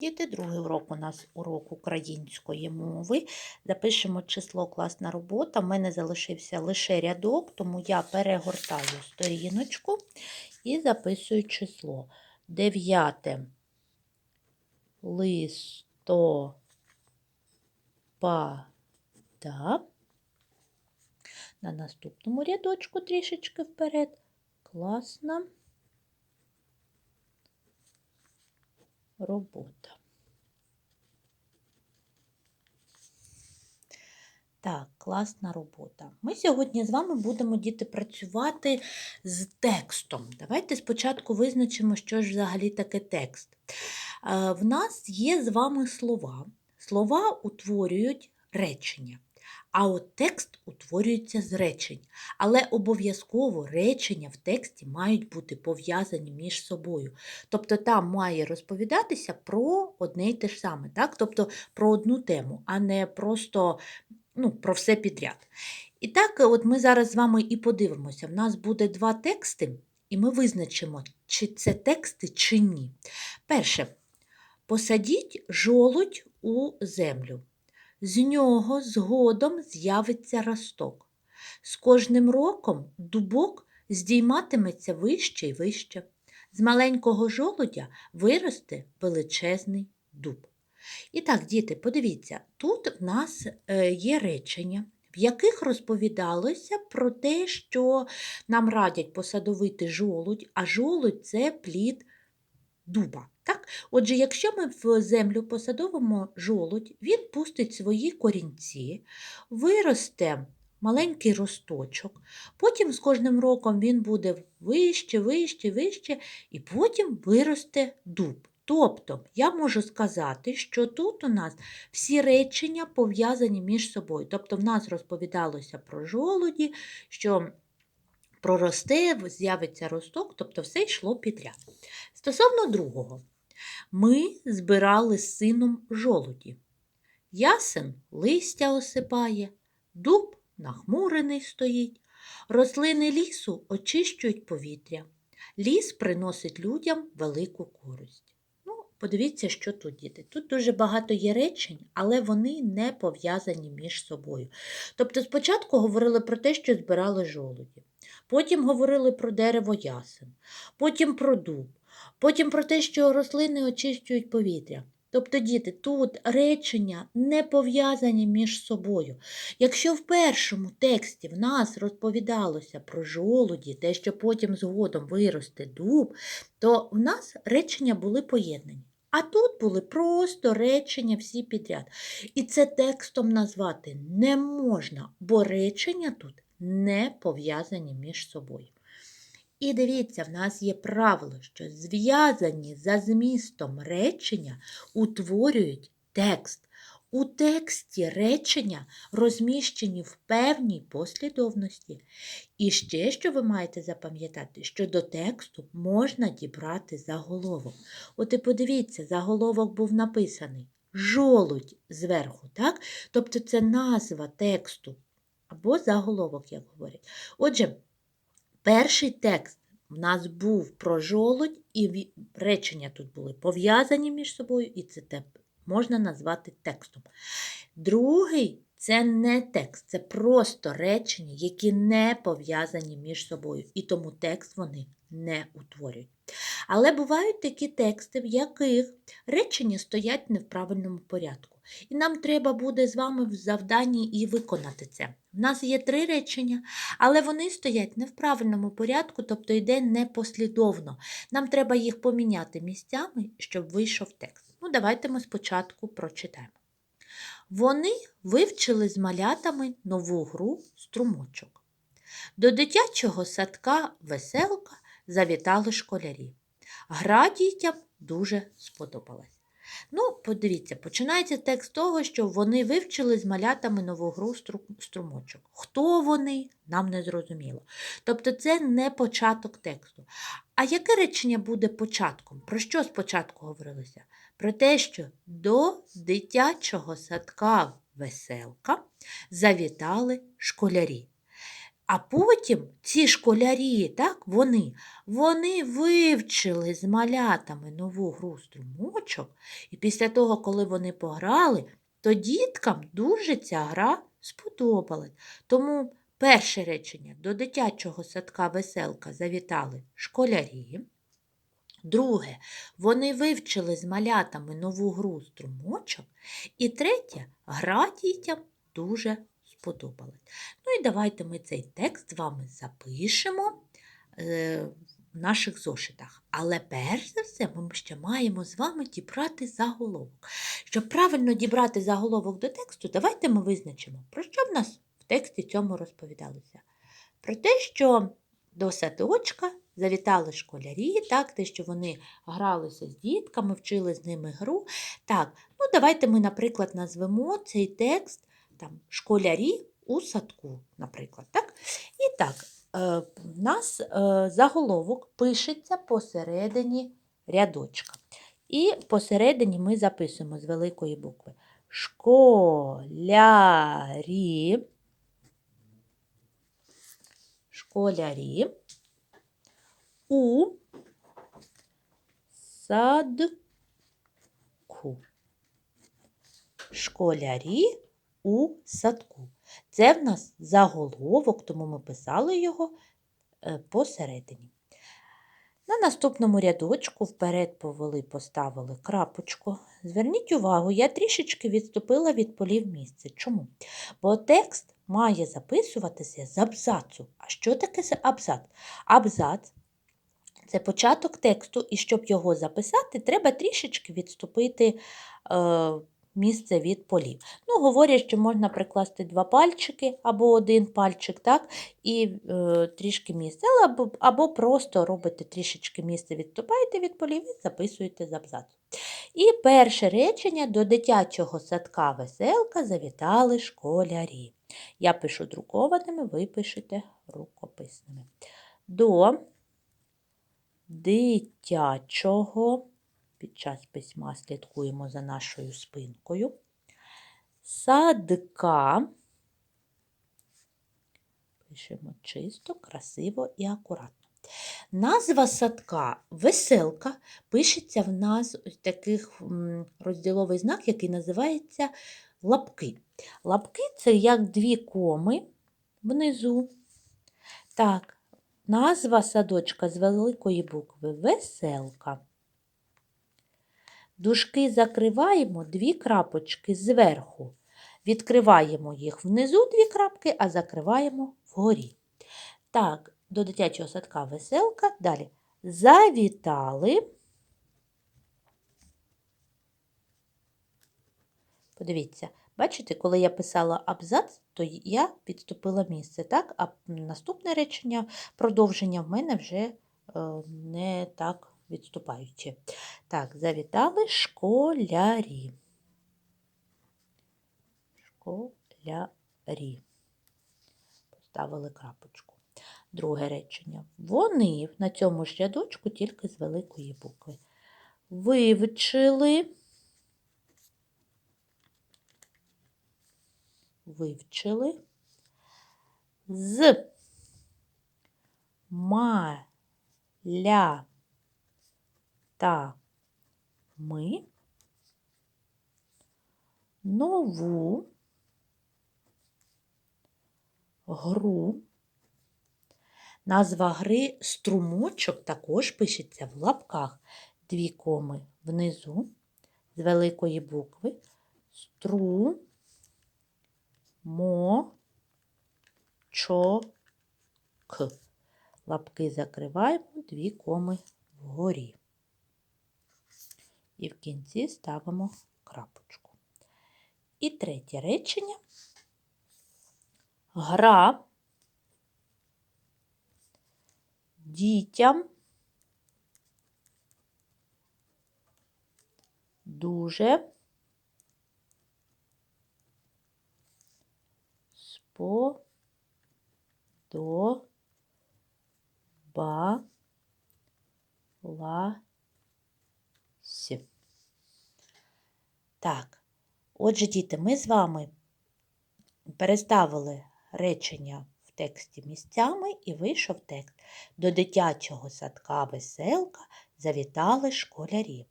Діти, другий урок у нас урок української мови. Запишемо число класна робота. У мене залишився лише рядок, тому я перегортаю сторіночку і записую число. 9 листопада. На наступному рядочку трішечки вперед. Класна робота. Так, класна робота. Ми сьогодні з вами будемо діти працювати з текстом. Давайте спочатку визначимо, що ж взагалі таке текст. Е, В нас є з вами слова. Слова утворюють речення. А от текст утворюється з речень. Але обов'язково речення в тексті мають бути пов'язані між собою. Тобто там має розповідатися про одне й те ж саме, так? тобто про одну тему, а не просто ну, про все підряд. І так, от ми зараз з вами і подивимося. В нас буде два тексти, і ми визначимо, чи це тексти, чи ні. Перше, посадіть жолудь у землю. З нього згодом з'явиться росток. З кожним роком дубок здійматиметься вище і вище. З маленького жолудя виросте величезний дуб. І так, діти, подивіться, тут в нас е, є речення, в яких розповідалося про те, що нам радять посадовити жолудь, а жолудь це плід дуба. Так? Отже, якщо ми в землю посадовимо жолудь, він пустить свої корінці, виросте маленький росточок, потім з кожним роком він буде вище, вище, вище, і потім виросте дуб. Тобто, я можу сказати, що тут у нас всі речення пов'язані між собою. Тобто, в нас розповідалося про жолуді, що проросте, з'явиться росток, тобто все йшло підряд. Стосовно другого, ми збирали з сином жолуді. Ясен листя осипає, дуб нахмурений стоїть, рослини лісу очищують повітря. Ліс приносить людям велику користь. Ну, подивіться, що тут діти. Тут дуже багато є речень, але вони не пов'язані між собою. Тобто, спочатку говорили про те, що збирали жолуді, потім говорили про дерево ясен, потім про дуб, потім про те, що рослини очищують повітря. Тобто, діти, тут речення не пов'язані між собою. Якщо в першому тексті в нас розповідалося про жолуді, те, що потім згодом виросте дуб, то в нас речення були поєднані. А тут були просто речення всі підряд. І це текстом назвати не можна, бо речення тут не пов'язані між собою. І дивіться, в нас є правило, що зв'язані за змістом речення утворюють текст. У тексті речення розміщені в певній послідовності. І ще, що ви маєте запам'ятати, що до тексту можна дібрати заголовок. От і подивіться, заголовок був написаний жолудь зверху, так? Тобто це назва тексту або заголовок, як говорять. Отже, Перший текст в нас був про жолудь, і речення тут були пов'язані між собою, і це те можна назвати текстом. Другий це не текст, це просто речення, які не пов'язані між собою, і тому текст вони не утворюють. Але бувають такі тексти, в яких речення стоять не в правильному порядку. І нам треба буде з вами в завданні і виконати це. У нас є три речення, але вони стоять не в правильному порядку, тобто йде непослідовно. Нам треба їх поміняти місцями, щоб вийшов текст. Ну, давайте ми спочатку прочитаємо. Вони вивчили з малятами нову гру струмочок. До дитячого садка веселка завітали школярі. Гра дітям дуже сподобалась. Ну, подивіться, починається текст того, що вони вивчили з малятами нову гру струмочок. Хто вони, нам не зрозуміло. Тобто це не початок тексту. А яке речення буде початком? Про що спочатку говорилося? Про те, що до дитячого садка веселка завітали школярі. А потім ці школярі, так, вони, вони вивчили з малятами нову гру струмочок, і після того, коли вони пограли, то діткам дуже ця гра сподобалась. Тому перше речення до дитячого садка веселка завітали школярі. Друге, вони вивчили з малятами нову гру струмочок. І третє, гра дітям дуже сподобалась. Ну і давайте ми цей текст з вами запишемо е, в наших зошитах. Але перш за все ми ще маємо з вами дібрати заголовок. Щоб правильно дібрати заголовок до тексту, давайте ми визначимо, про що в нас в тексті цьому розповідалося. Про те, що до садочка завітали школярі, так, те, що вони гралися з дітками, вчили з ними гру. Так, ну давайте ми, наприклад, назвемо цей текст там, школярі у садку, наприклад. Так? І так, е, в нас е, заголовок пишеться посередині рядочка. І посередині ми записуємо з великої букви школярі. Школярі у садку. Школярі у садку. Це в нас заголовок, тому ми писали його е, посередині. На наступному рядочку вперед повели, поставили крапочку. Зверніть увагу, я трішечки відступила від полів місця. Чому? Бо текст має записуватися з абзацу. А що таке абзац? Абзац це початок тексту, і щоб його записати, треба трішечки відступити е, місце від полів. Ну, говорять, що можна прикласти два пальчики або один пальчик, так, і е, трішки місця, або, або просто робите трішечки місце, відступаєте від полів і записуєте з абзацу. І перше речення до дитячого садка веселка завітали школярі. Я пишу друкованими, ви пишете рукописними. До дитячого, під час письма слідкуємо за нашою спинкою, садка, пишемо чисто, красиво і акуратно. Назва садка веселка пишеться в нас ось таких розділовий знак, який називається лапки. Лапки це як дві коми внизу. Так, Назва садочка з великої букви веселка. Дужки закриваємо дві крапочки зверху. Відкриваємо їх внизу дві крапки, а закриваємо вгорі. Так, до дитячого садка веселка. Далі завітали. Подивіться, Бачите, коли я писала абзац, то я підступила місце, так? а наступне речення, продовження в мене вже е, не так відступаючи. Так, завітали школярі. Школярі. Поставили крапочку. Друге речення. Вони на цьому ж рядочку тільки з великої букви. Вивчили. вивчили з малятами нову гру. Назва гри струмочок також пишеться в лапках дві коми внизу з великої букви стру мо, чо, к. Лапки закриваємо, дві коми вгорі. І в кінці ставимо крапочку. І третє речення. Гра дітям дуже по до ба Так, отже, діти, ми з вами переставили речення в тексті місцями і вийшов текст. До дитячого садка веселка завітали школярі.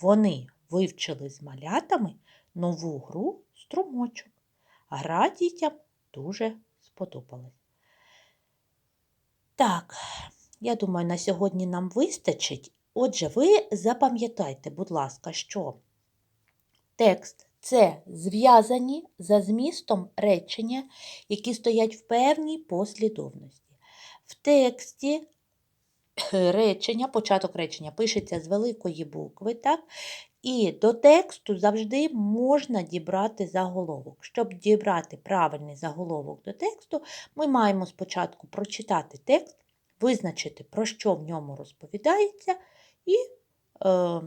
Вони вивчили з малятами нову гру струмочок. Гра дітям дуже сподобалась. Так, я думаю, на сьогодні нам вистачить. Отже, ви запам'ятайте, будь ласка, що текст це зв'язані за змістом речення, які стоять в певній послідовності. В тексті речення, початок речення пишеться з великої букви, так? І до тексту завжди можна дібрати заголовок. Щоб дібрати правильний заголовок до тексту, ми маємо спочатку прочитати текст, визначити, про що в ньому розповідається, і е,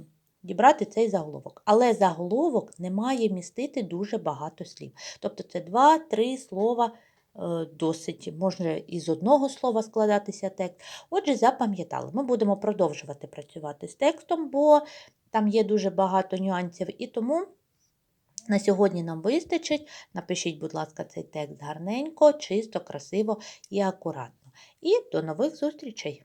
дібрати цей заголовок. Але заголовок не має містити дуже багато слів. Тобто це два-три слова е, досить, може із одного слова складатися текст. Отже, запам'ятали, ми будемо продовжувати працювати з текстом, бо там є дуже багато нюансів, і тому на сьогодні нам вистачить. Напишіть, будь ласка, цей текст гарненько, чисто, красиво і акуратно. І до нових зустрічей!